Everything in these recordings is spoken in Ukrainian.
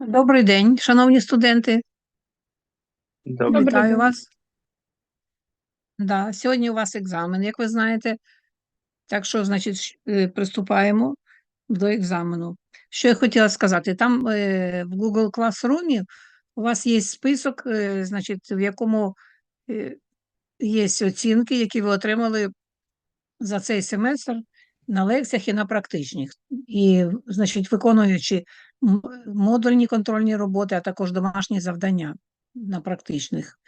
Добрий день, шановні студенти. Добре. Вітаю вас. Да, сьогодні у вас екзамен, як ви знаєте. Так що, значить, е, приступаємо до екзамену. Що я хотіла сказати, там е, в Google Classroom у вас є список, е, значить, в якому є оцінки, які ви отримали за цей семестр на лекціях і на практичних. І, значить, виконуючи модульні контрольні роботи, а також домашні завдання на практичних.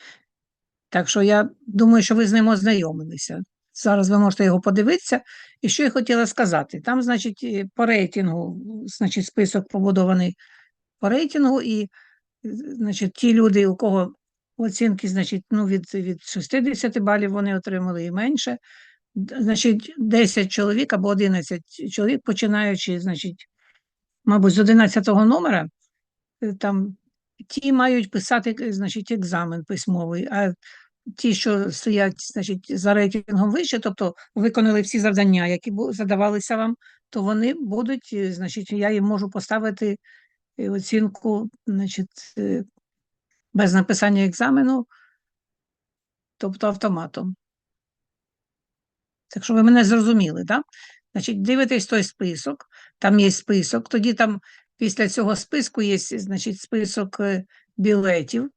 Так що я думаю, що ви з ним ознайомилися. Зараз ви можете його подивитися. І що я хотіла сказати? Там, значить, е, по рейтингу, значить, список побудований по рейтингу, і, значить, ті люди, у кого оцінки, значить, ну, від, від 60 балів вони отримали і менше. Значить, 10 чоловік або 11 чоловік, починаючи, значить, мабуть, з 11-го номера, е, там ті мають писати, е, значить, екзамен письмовий, а ті, що стоять, значить, за рейтингом вище, тобто виконали всі завдання, які задавалися вам, то вони будуть, е, значить, я їм можу поставити оцінку, значить, без написання екзамену, тобто автоматом. Так що ви мене зрозуміли, так? Значить, дивитесь той список, там є список, тоді там після цього списку є, значить, список е, білетів.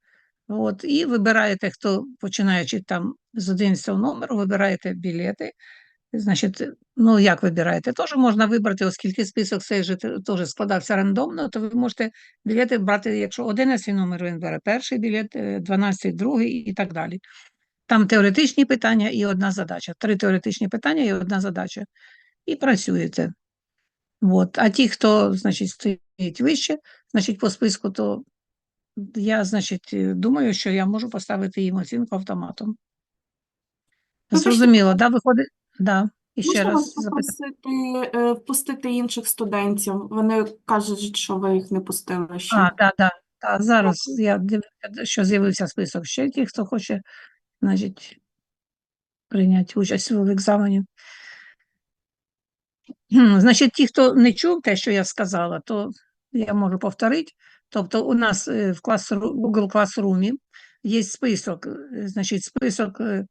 От, і вибираєте, хто, починаючи там з 11 номеру, вибираєте білети. Значить, ну як вибираєте? Теж можна вибрати, оскільки список цей же теж складався рандомно, то ви можете білети брати, якщо 11 номер він бере перший білет, е, 12 другий і так далі. Там теоретичні питання і одна задача. Три теоретичні питання і одна задача. І працюєте. От. А ті, хто, значить, стоїть вище, значить, по списку, то я, значить, е, думаю, що я можу поставити їм оцінку автоматом. Вибачте, Зрозуміло, да, виходить? Да. І ще Можна раз попросити е, впустити інших студентів? Вони кажуть, що ви їх не пустили ще. А, да, да, да. Зараз я дивлюся, що з'явився список ще ті, хто хоче, значить, прийняти участь в екзамені. Значить, ті, хто не чув те, що я сказала, то я можу повторити. Тобто, у нас е, в Google Classroom є список, е, значить, список е,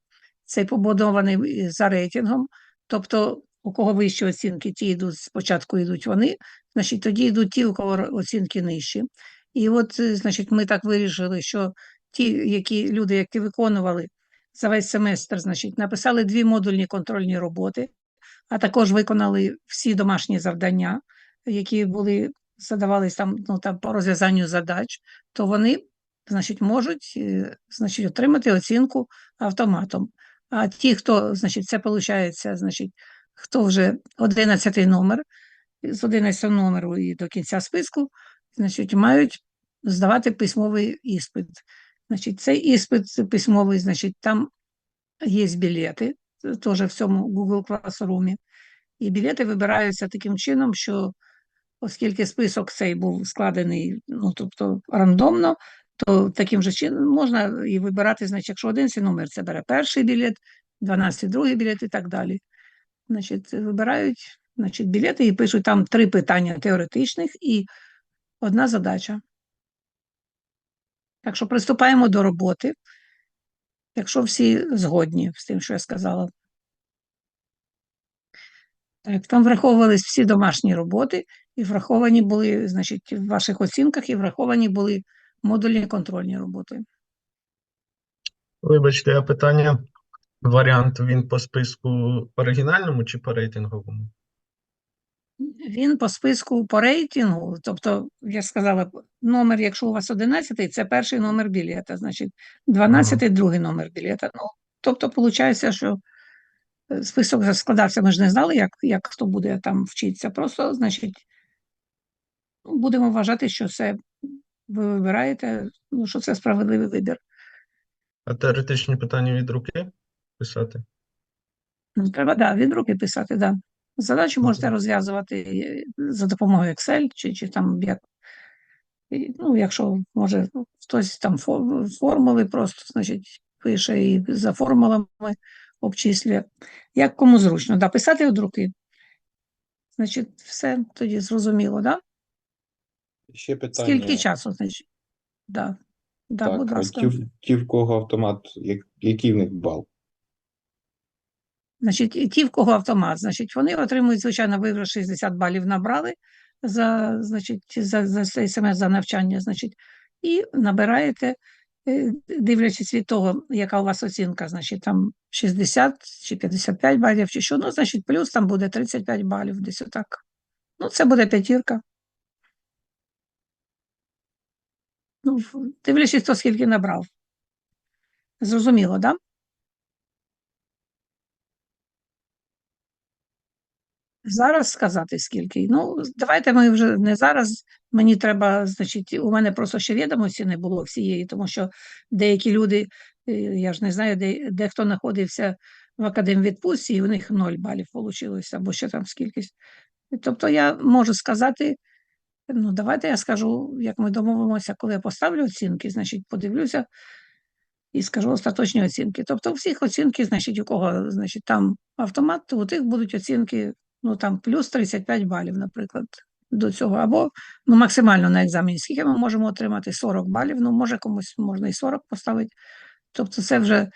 цей побудований за рейтингом. Тобто, у кого вищі оцінки, ті йдуть спочатку йдуть вони, значить, тоді йдуть ті, у кого оцінки нижчі. І от, значить, ми так вирішили, що ті, які люди, які виконували за весь семестр, значить, написали дві модульні контрольні роботи а також виконали всі домашні завдання, які були задавались там, ну, там по розв'язанню задач, то вони, значить, можуть е, значить, отримати оцінку автоматом. А ті, хто, значить, це виходить, значить, хто вже 11 номер, з 11 номеру і до кінця списку, значить, мають здавати письмовий іспит. Значить, цей іспит письмовий, значить, там є білети, теж в цьому Google Classroom. І білети вибираються таким чином, що оскільки список цей був складений, ну тобто рандомно, то таким же чином можна і вибирати, значить, якщо один номер це бере перший білет, 12 другий білет і так далі. Значить, вибирають значить, білети і пишуть там три питання теоретичних і одна задача. Так що приступаємо до роботи, якщо всі згодні з тим, що я сказала. Так, там враховувались всі домашні роботи, і враховані були, значить, в ваших оцінках, і враховані були модульні контрольні роботи. Вибачте, а питання, варіант він по списку оригінальному чи по рейтинговому? Він по списку по рейтингу, тобто, я сказала, номер, якщо у вас 11, це перший номер білета, значить, 12 другий номер білета. Ну, тобто, виходить, що е, список складався, ми ж не знали, як, як хто буде там вчитися. Просто, значить, ну, будемо вважати, що це ви вибираєте, ну, що це справедливий вибір. А теоретичні питання від руки писати? Ну, Треба, да, від руки писати, да. Задачі можете розв'язувати е, за допомогою Excel, чи, чи там як, ну, якщо може ну, хтось там формули просто, значить, пише і за формулами обчислює. Як кому зручно, да, писати від руки. Значить, все тоді зрозуміло, да? Ще питання. Скільки часу, значить? Да. Да, Так, будь ласка. ті, ті, в кого автомат, як- який в них бал? Значить, ті, в кого автомат, значить, вони отримують, звичайно, ви вже 60 балів набрали за, значить, за, за цей семестр за навчання, значить, і набираєте, е, дивлячись від того, яка у вас оцінка, значить, там 60 чи 55 балів, чи що, ну, значить, плюс там буде 35 балів, десь отак. Ну, це буде п'ятірка. Ну, дивлячись, хто скільки набрав. Зрозуміло, так? Да? Зараз сказати скільки. Ну, давайте ми вже не зараз. Мені треба, значить, у мене просто ще відомості не було всієї, тому що деякі люди, е, я ж не знаю, де, де хто знаходився в академвідпустці, і у них ноль балів вийшло, або ще там скількись. Тобто я можу сказати, ну, давайте я скажу, як ми домовимося, коли я поставлю оцінки, значить, подивлюся і скажу остаточні оцінки. Тобто у всіх оцінки, значить, у кого значить, там автомат, то у тих будуть оцінки ну, там, плюс 35 балів, наприклад, до цього. Або ну, максимально на екзамені. Скільки ми можемо отримати? 40 балів, ну, може комусь можна і 40 поставити. Тобто це вже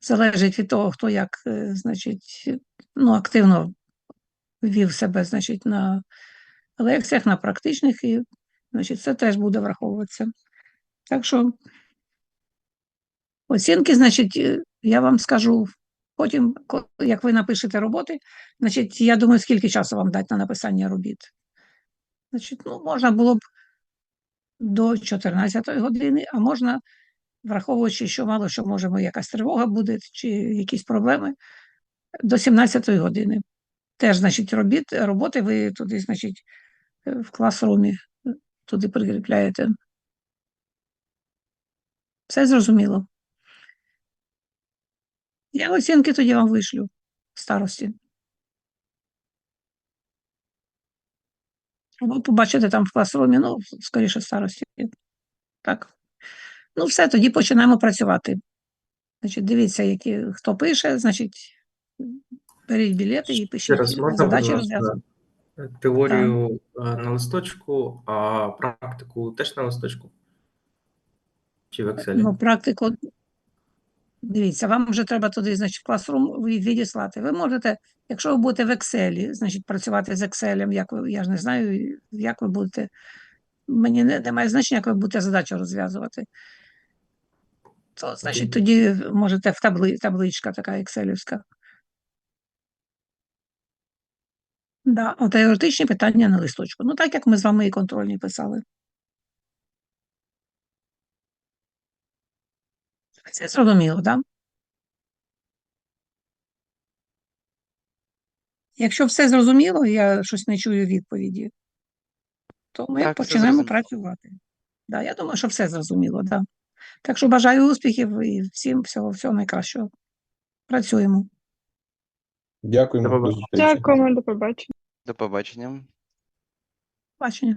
залежить від того, хто як, е, значить, ну, активно вів себе, значить, на лекціях, на практичних, і значить, це теж буде враховуватися. Так що Оцінки, значить, е, я вам скажу потім, як ви напишете роботи, значить, я думаю, скільки часу вам дати на написання робіт. Значить, ну, можна було б до 14 години, а можна, враховуючи, що мало що може якась тривога буде, чи якісь проблеми, до 17 години. Теж, значить, робіт, роботи ви туди, значить, в класрумі туди прикріпляєте. Все зрозуміло. Я оцінки тоді вам вишлю старості. Ви побачите там в класрумі, ну, скоріше старості. Так. Ну, все, тоді починаємо працювати. Значить, дивіться, які, хто пише, значить, беріть білети і пишіть раз задачі ласка, теорію е, на листочку, а практику теж на листочку? Чи в Excel? Ну, практику, дивіться, вам вже треба туди, значить, в класрум відіслати. Ви можете, якщо ви будете в Excel, значить, працювати з Excel, як ви, я ж не знаю, як ви будете. Мені не, немає значення, як ви будете задачу розв'язувати. То, значить, тоді можете в табли, табличка така екселівська. Да, теоретичні питання на листочку. Ну, так як ми з вами і контрольні писали. Це зрозуміло, так? Да? Якщо все зрозуміло, я щось не чую відповіді, то ми Так, почнемо працювати. Да, я думаю, що все зрозуміло, да. Так що бажаю успіхів і всім всього, всього найкращого. Працюємо. Дякуємо. До До побачення. Дякуємо, до побачення. До побачення. Бачення.